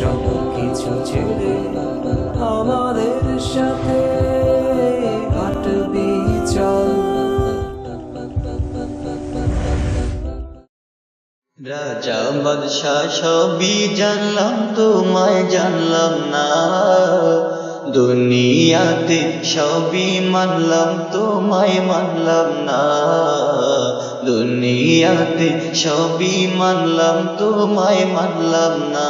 সব কিছু ছেড়ে আমাদের সাথে রাজা বাদশাহ সবই জানলাম তোমায় জানলাম না। দুনিয়াতে সবই মানলাম, তোমায় মানলাম না। দুনিয়াতে সবই মানলাম, তোমায় মানলাম না।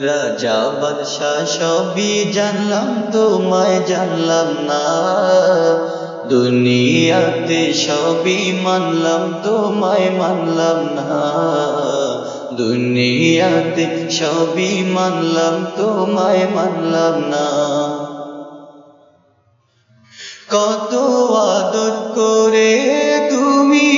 রাজা, বাদশাহ সবই জানলাম, তোমায় জানলাম না। দুনিয়াতে সবই মানলাম, তোমায় মানলাম না। দুনিয়াতে সবই মানলাম, তোমায় মানলাম না। কত আদর করে তুমি।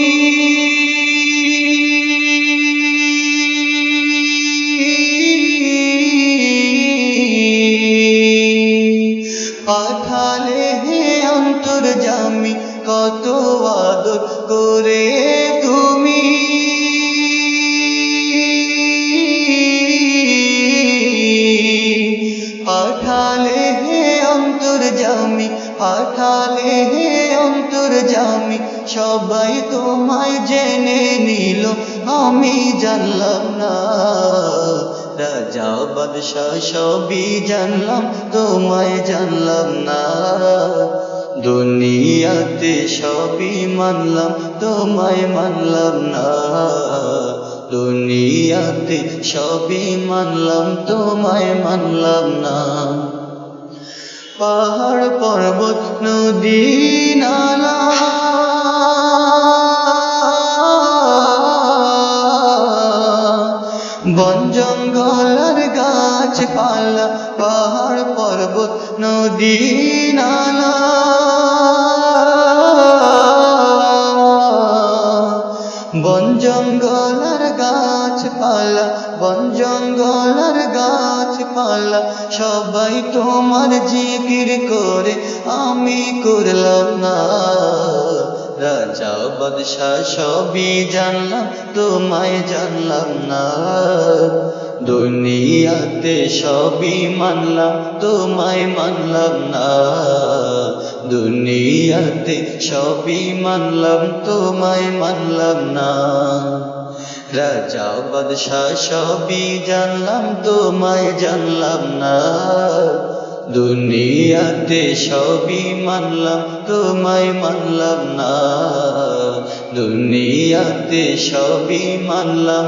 পাঠালে হে অন্তর জামি কত আদর করে তুমি। পাঠালে হে অন্তর জামি, পাঠালে হে অন্তর জামি, সবাই তোমায় জেনে নিল, আমি জানলাম না। রাজা বাদশাহ সবই জানলাম, তোমায় জানলাম না। দুনিয়াতে সবই মানলাম, তোমায় মানলাম না। দুনিয়াতে সবই মানলাম, তোমায় মানলাম না। পাহাড়, পর্বত, নদী নালা বন, জঙ্গল আর গাছপালা, পাহাড়, পর্বত, নদী নালা জঙ্গল আর গাছপালা, বন জঙ্গল আর গাছপালা, সবাই তোমার জিকির করে, আমি করলাম না। রাজা বাদশাহ সবই জানলাম, তোমায় জানলাম না। দুনিয়াতে সবই মানলাম, তোমায় মানলাম না। দুনিয়াতে সবই মানলাম, তোমায় মানলাম না। রাজা বাদশাহ সবই জানলাম, তোমায় জানলাম না। দুনিয়াতে সবই মানলাম, তোমায় মানলাম না। দুনিয়াতে সবই মানলাম,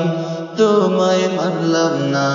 তোমায় মানলাম না।